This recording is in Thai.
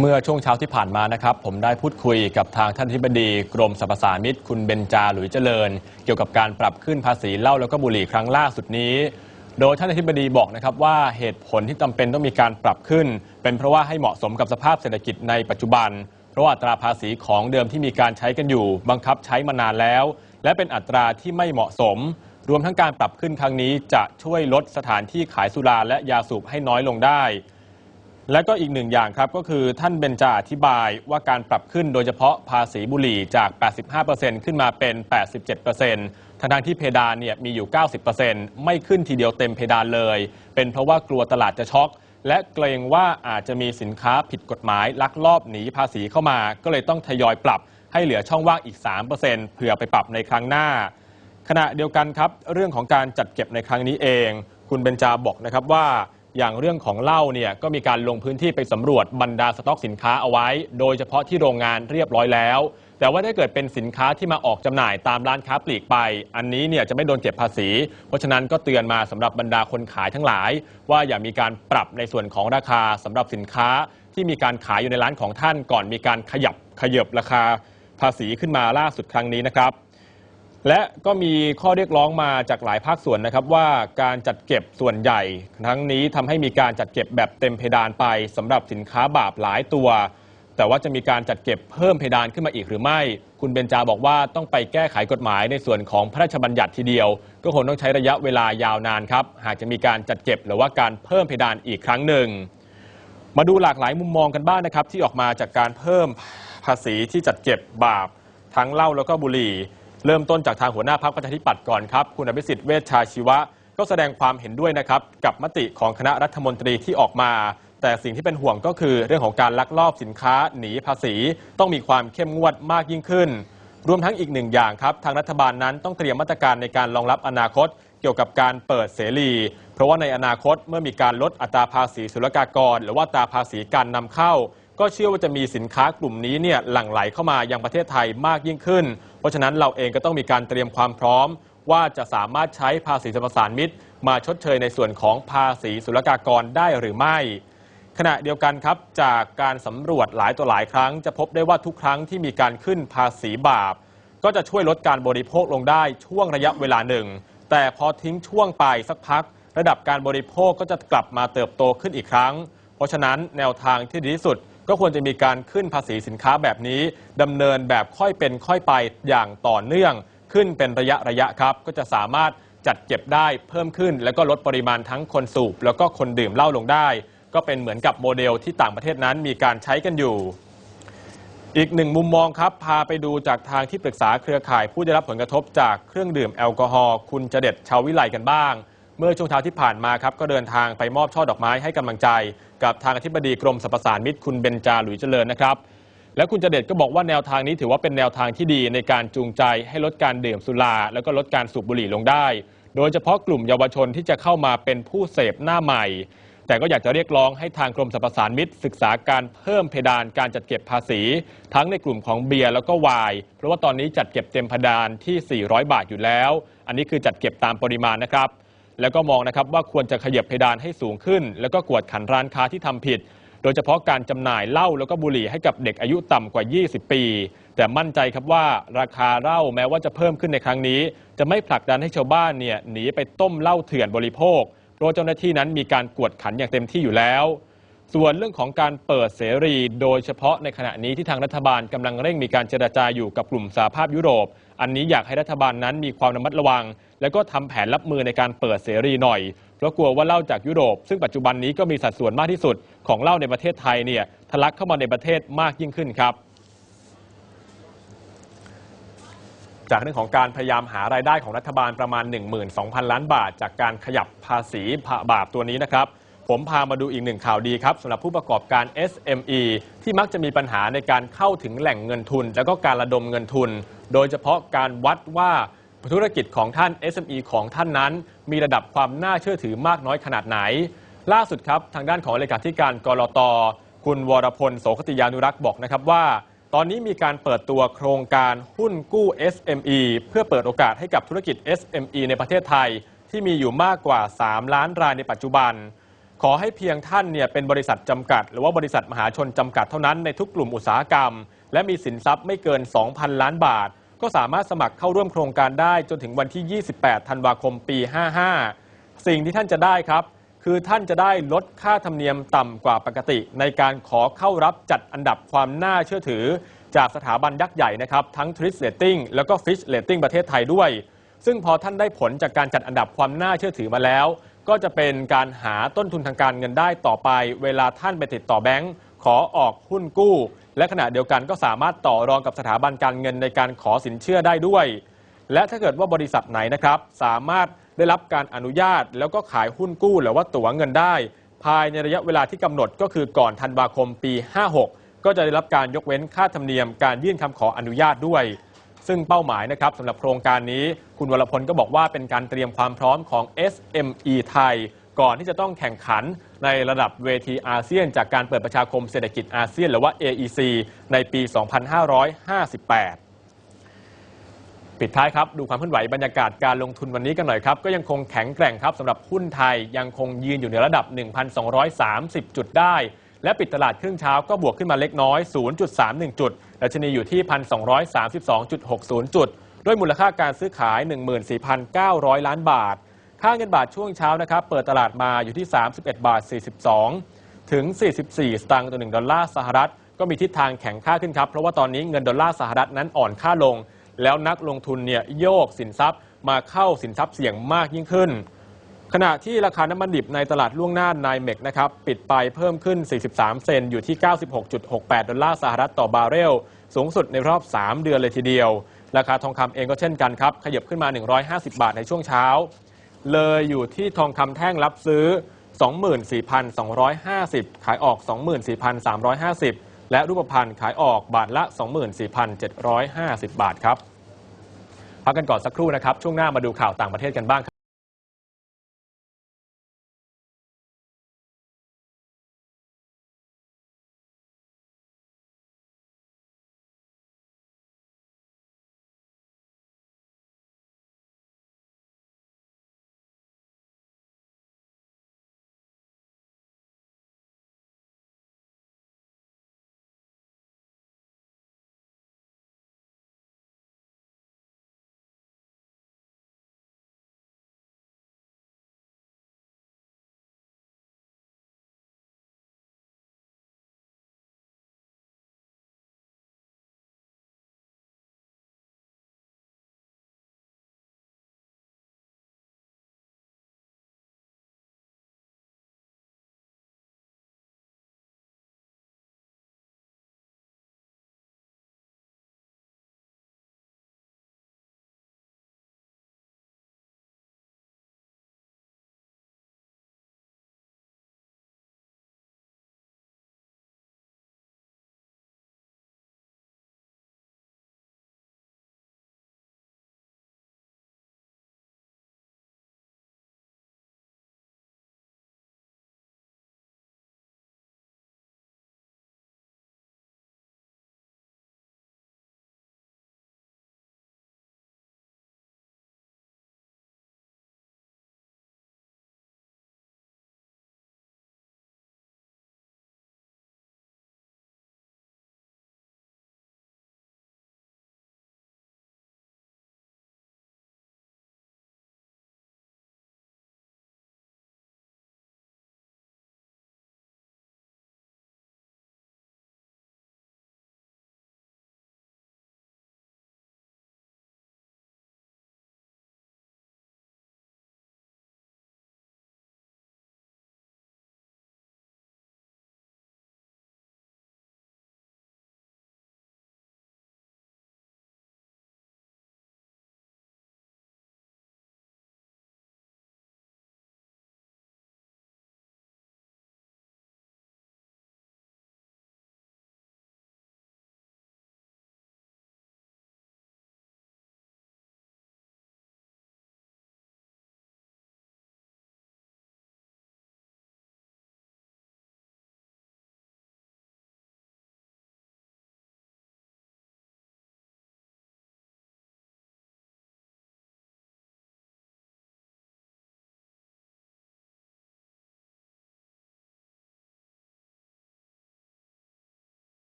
เมื่อช่วงเช้าที่ผ่านมานะครับ ผมได้พูดคุยกับทางท่านทิบดีกรมสรรพสามิตคุณเบญจาหลุยเจริญ เกี่ยวกับการปรับขึ้นภาษีเหล้าแล้วก็บุหรี่ครั้งล่าสุดนี้ โดยท่านอธิบดีบอกนะครับว่าเหตุผลที่จำเป็นต้องมีการปรับขึ้น เป็นเพราะว่าให้เหมาะสมกับสภาพเศรษฐกิจในปัจจุบัน เพราะอัตราภาษีของเดิมที่มีการใช้กันอยู่ บังคับใช้มานานแล้ว และเป็นอัตราที่ไม่เหมาะสม รวมทั้งการปรับขึ้นครั้งนี้จะช่วยลดสถานที่ขายสุราและยาสูบให้น้อยลงได้ และก็อีกหนึ่งอย่างครับก็คือท่านเบนจาอธิบายว่าการปรับขึ้นโดยเฉพาะภาษีบุหรี่จาก 85%ขึ้นมาเป็น 87%ทั้งทที่เพดานเนี่ยมีอยู่ 90%ไม่ขึ้นทีเดียวเต็มเพดานเลย เป็นเพราะว่ากลัวตลาดจะช็อก และเกรงว่าอาจจะมีสินค้าผิดกฎหมายลักลอบหนีภาษีเข้ามา ก็เลยต้องทยอยปรับให้เหลือช่องว่างอีก 3%เผื่อไปปรับในครั้งหน้า ขณะเดียวกันครับเรื่องของการจัดเก็บในครั้งนี้เอง คุณเบนจาบอกนะครับว่า อย่างเรื่องของเหล้าเนี่ยก็มีการลงพื้นที่ไปสำรวจบรรดาสต็อกสินค้าเอาไว้ โดยเฉพาะที่โรงงานเรียบร้อยแล้ว แต่ว่าถ้าเกิดเป็นสินค้าที่มาออกจำหน่ายตามร้านค้าปลีกไป อันนี้เนี่ยจะไม่โดนเก็บภาษี เพราะฉะนั้นก็เตือนมาสำหรับบรรดาคนขายทั้งหลาย ว่าอย่ามีการปรับในส่วนของราคาสำหรับสินค้าที่มีการขายอยู่ในร้านของท่านก่อนมีการขยับขยบราคาภาษีขึ้นมาล่าสุดครั้งนี้นะครับ และก็มีข้อเรียกร้องมาจากหลายภาคส่วนนะครับว่าการจัดเก็บส่วนใหญ่ ทั้งนี้ทำให้มีการจัดเก็บแบบเต็มเพดานไปสำหรับสินค้าบาปหลายตัว แต่ว่าจะมีการจัดเก็บเพิ่มเพดานขึ้นมาอีกหรือไม่ คุณเบนจาบอกว่าต้องไปแก้ไขกฎหมายในส่วนของพระราชบัญญัติทีเดียว ก็คงต้องใช้ระยะเวลายาวนานครับหากจะมีการจัดเก็บหรือว่าการเพิ่มเพดานอีกครั้งหนึ่ง มาดูหลากหลายมุมมองกันบ้างนะครับที่ออกมาจากการเพิ่มภาษีที่จัดเก็บบาปทั้งเหล้าแล้วก็บุหรี่ เริ่มต้นจากทางหัวหน้าพรรคประชาธิปัตย์ก่อนครับ คุณอภิสิทธิ์เวชชาชีวะ ก็แสดงความเห็นด้วยนะครับ กับมติของคณะรัฐมนตรีที่ออกมา แต่สิ่งที่เป็นห่วงก็คือเรื่องของการลักลอบสินค้าหนีภาษี ต้องมีความเข้มงวดมากยิ่งขึ้น รวมทั้งอีกหนึ่งอย่างครับ ทางรัฐบาลนั้นต้องเตรียมมาตรการในการรองรับอนาคต เกี่ยวกับการเปิดเสรี เพราะว่าในอนาคตเมื่อมีการลดอัตราภาษีศุลกากร หรือว่าตราภาษีการนำเข้า ก็เชื่อว่าจะมีสินค้ากลุ่มนี้เนี่ยหลั่งไหลเข้ามายังประเทศไทยมากยิ่งขึ้น ราะฉะนั้นเราเองก็ต้องมีการเตรียมความพร้อม ว่าจะสามารถใช้ภาษีสรรพสานมิตร มาชดเชยในส่วนของภาษีศุลกากรได้หรือไม่ ขณะเดียวกันครับจากการสำรวจหลายต่อหลายครั้ง จะพบได้ว่าทุกครั้งที่มีการขึ้นภาษีบาป ก็จะช่วยลดการบริโภคลงได้ช่วงระยะเวลาหนึ่ง แต่พอทิ้งช่วงไปสักพัก ระดับการบริโภคก็จะกลับมาเติบโตขึ้นอีกครั้ง เพราะฉะนั้นแนวทางที่ดีที่สุด ก็ควรจะมีการขึ้นภาษีสินค้าแบบนี้ดำเนินแบบค่อยเป็นค่อยไปอย่างต่อเนื่อง ขึ้นเป็นระยะระยะครับ ก็จะสามารถจัดเก็บได้เพิ่มขึ้น แล้วก็ลดปริมาณทั้งคนสูบ แล้วก็คนดื่มเหล้าลงได้ ก็เป็นเหมือนกับโมเดลที่ต่างประเทศนั้นมีการใช้กันอยู่ อีกหนึ่งมุมมองครับ พาไปดูจากทางที่ปรึกษาเครือข่าย ผู้ได้รับผลกระทบจากเครื่องดื่มแอลกอฮอล์คุณจเด็ดชาววิไลกันบ้าง เมื่อช่วงเช้าที่ผ่านมาครับก็เดินทางไปมอบช่อดอกไม้ให้กำลังใจ กับทางอธิบดีกรมสรรพสานมิตรคุณเบญจาหลุยเจริญนะครับ และคุณจเด็ดก็บอกว่าแนวทางนี้ถือว่าเป็นแนวทางที่ดีในการจูงใจให้ลดการดื่มสุราแล้วก็ลดการสูบบุหรี่ลงได้ โดยเฉพาะกลุ่มเยาวชนที่จะเข้ามาเป็นผู้เสพหน้าใหม่ แต่ก็อยากจะเรียกร้องให้ทางกรมสรรพสานมิตร ศึกษาการเพิ่มเพดานการจัดเก็บภาษี ทั้งในกลุ่มของเบียร์แล้วก็ไวน์เพราะว่าตอนนี้จัดเก็บเต็มเพดานที่ 400 บาทอยู่แล้ว อันนี้คือจัดเก็บตามปริมาณนะครับ แล้วก็มองนะครับว่าควรจะขยับเพดานให้สูงขึ้น แล้วก็กวดขันร้านค้าที่ทำผิด โดยเฉพาะการจำหน่ายเหล้าแล้วก็บุหรี่ให้กับเด็กอายุต่ำกว่า 20 ปี แต่มั่นใจครับว่าราคาเหล้าแม้ว่าจะเพิ่มขึ้นในครั้งนี้ จะไม่ผลักดันให้ชาวบ้านเนี่ยหนีไปต้มเหล้าเถื่อนบริโภคเพราะเจ้าหน้าที่นั้นมีการกวดขันอย่างเต็มที่อยู่แล้ว ส่วนเรื่องของการเปิดเสรี โดยเฉพาะในขณะนี้ที่ทางรัฐบาลกำลังเร่งมีการเจรจาอยู่กับกลุ่มสหภาพยุโรป อันนี้อยากให้รัฐบาลนั้นมีความระมัดระวัง แล้วก็ทำแผนรับมือในการเปิดเสรีหน่อย เพราะกลัวว่าเหล้าจากยุโรป ซึ่งปัจจุบันนี้ก็มีสัดส่วนมากที่สุดของเหล้าในประเทศไทยเนี่ยทะลักเข้ามาในประเทศมากยิ่งขึ้นครับจากเรื่องของการพยายามหารายได้ของรัฐบาลประมาณ 12,000 ล้านบาท จากการขยับภาษีผบาปตัวนี้นะครับ ผมพามาดูอีกหนึ่งข่าวดีครับสำหรับผู้ประกอบการ SME ที่มักจะมีปัญหาในการเข้าถึงแหล่งเงินทุน แล้วก็การระดมเงินทุน โดยเฉพาะการวัดว่าธุรกิจของท่าน SME ของท่านนั้น มีระดับความน่าเชื่อถือมากน้อยขนาดไหน ล่าสุดครับ ทางด้านของเลขาธิการกรอตคุณวรพลโสคติยานุรักษ์บอกนะครับว่า ตอนนี้มีการเปิดตัวโครงการหุ้นกู้ SME เพื่อเปิดโอกาสให้กับธุรกิจ SME ในประเทศไทย ที่มีอยู่มากกว่า 3 ล้านรายในปัจจุบัน ขอให้เพียงท่านเนี่ยเป็นบริษัทจำกัด หรือว่าบริษัทมหาชนจำกัดเท่านั้นในทุกกลุ่มอุตสาหกรรม และมีสินทรัพย์ไม่เกิน 2,000 ล้านบาท ก็สามารถสมัครเข้าร่วมโครงการได้จนถึงวันที่ 28 ธันวาคมปี 55 สิ่งที่ท่านจะได้ครับ คือท่านจะได้ลดค่าธรรมเนียมต่ำกว่าปกติ ในการขอเข้ารับจัดอันดับความน่าเชื่อถือ จากสถาบันยักษ์ใหญ่นะครับทั้ง t r i s Rating แล้วก็ Fitch Rating ประเทศไทยด้วย ซึ่งพอท่านได้ผลจากการจัดอันดับความน่าเชื่อถือมาแล้ว ก็จะเป็นการหาต้นทุนทางการเงินได้ต่อไป เวลาท่านไปติดต่อแบงก์ขอออกหุ้นกู้ และขณะเดียวกันก็สามารถต่อรองกับสถาบันการเงินในการขอสินเชื่อได้ด้วย และถ้าเกิดว่าบริษัทไหนนะครับ สามารถได้รับการอนุญาต แล้วก็ขายหุ้นกู้หรือว่าตั๋วเงินได้ ภายในระยะเวลาที่กำหนดก็คือก่อนธันวาคมปี 56 ก็จะได้รับการยกเว้นค่าธรรมเนียมการยื่นคำขออนุญาตด้วย ซึ่งเป้าหมายนะครับสำหรับโครงการนี้คุณวรพลก็บอกว่าเป็นการเตรียมความพร้อมของ SME ไทย ก่อนที่จะต้องแข่งขันในระดับเวทีอาเซียน จากการเปิดประชาคมเศรษฐกิจอาเซียน หรือว่า AEC ในปี 2558ปิดท้ายครับ ดูความเคลื่อนไหวบรรยากาศการลงทุนวันนี้กันหน่อยครับ ก็ยังคงแข็งแกร่งครับสำหรับหุ้นไทยยังคงยืนอยู่ในระดับ 1,230 จุดได้ และปิดตลาดครึ่งเช้าก็บวกขึ้นมาเล็กน้อย 0.31 จุดดัชนีอยู่ที่ 1,232.60 จุด ด้วยมูลค่าการซื้อขาย 14,900 ล้านบาท ค่าเงินบาทช่วงเช้านะครับ เปิดตลาดมาอยู่ที่ 31 บาท 42 ถึง 44 สตางค์ต่อ 1 ดอลลาร์สหรัฐ ก็มีทิศทางแข็งค่าขึ้นครับ เพราะว่าตอนนี้เงินดอลลาร์สหรัฐนั้นอ่อนค่าลง แล้วนักลงทุนเนี่ยโยกสินทรัพย์มาเข้าสินทรัพย์เสี่ยงมากยิ่งขึ้น ขณะที่ราคาน้ำมันดิบในตลาดล่วงหน้านายเมกนะครับปิดไปเพิ่มขึ้น 43 เซนต์อยู่ที่ 96.68 ดอลลาร์สหรัฐต่อบาร์เรล สูงสุดในรอบ 3 เดือนเลยทีเดียว ราคาทองคำเองก็เช่นกันครับ ขยับขึ้นมา 150 บาทในช่วงเช้า เลยอยู่ที่ทองคำแท่งรับซื้อ 24,250 ขายออก 24,350 และรูปพรรณขายออกบาทละ 24,750 บาทครับพักกันก่อนสักครู่นะครับช่วงหน้ามาดูข่าวต่างประเทศกันบ้างครับ